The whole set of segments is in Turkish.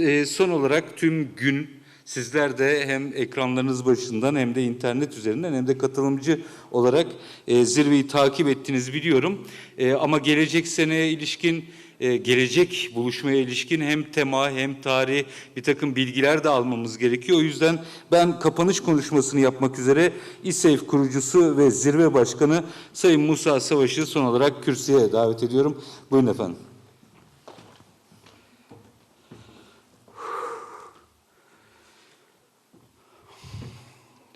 e, son olarak tüm gün sizler de hem ekranlarınız başından hem de internet üzerinden hem de katılımcı olarak e, zirveyi takip ettiğinizi biliyorum. E, ama gelecek seneye ilişkin e, gelecek buluşmaya ilişkin hem tema hem tarih bir takım bilgiler de almamız gerekiyor. O yüzden ben kapanış konuşmasını yapmak üzere İSEF kurucusu ve zirve başkanı Sayın Musa Savaş'ı son olarak kürsüye davet ediyorum. Buyurun efendim.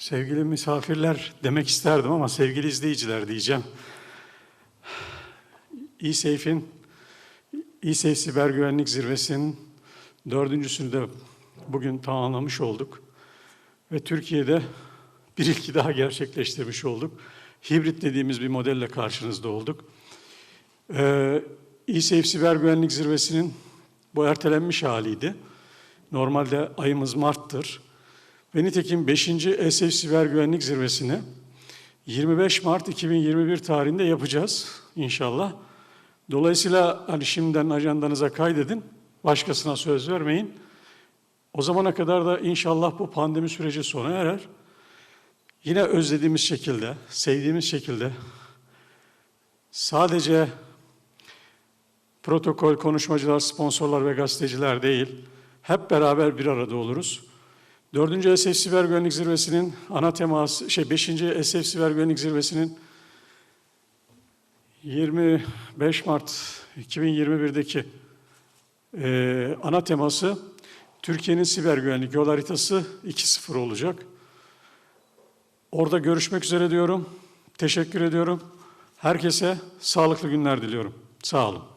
Sevgili misafirler demek isterdim ama sevgili izleyiciler diyeceğim. İSafe'in, İSafe Siber Güvenlik Zirvesi'nin dördüncüsünü de bugün tamamlamış olduk. Ve Türkiye'de bir ilki daha gerçekleştirmiş olduk. Hibrit dediğimiz bir modelle karşınızda olduk. Ee, İSafe Siber Güvenlik Zirvesi'nin bu ertelenmiş haliydi. Normalde ayımız Mart'tır. Ve nitekim 5. ESF Siber Güvenlik Zirvesi'ni 25 Mart 2021 tarihinde yapacağız inşallah. Dolayısıyla hani şimdiden ajandanıza kaydedin, başkasına söz vermeyin. O zamana kadar da inşallah bu pandemi süreci sona erer. Yine özlediğimiz şekilde, sevdiğimiz şekilde sadece protokol, konuşmacılar, sponsorlar ve gazeteciler değil, hep beraber bir arada oluruz. Dördüncü SF Siber Güvenlik Zirvesi'nin ana teması, şey beşinci SF Siber Güvenlik Zirvesi'nin 25 Mart 2021'deki e, ana teması Türkiye'nin siber güvenlik yol haritası 2.0 olacak. Orada görüşmek üzere diyorum. Teşekkür ediyorum. Herkese sağlıklı günler diliyorum. Sağ olun.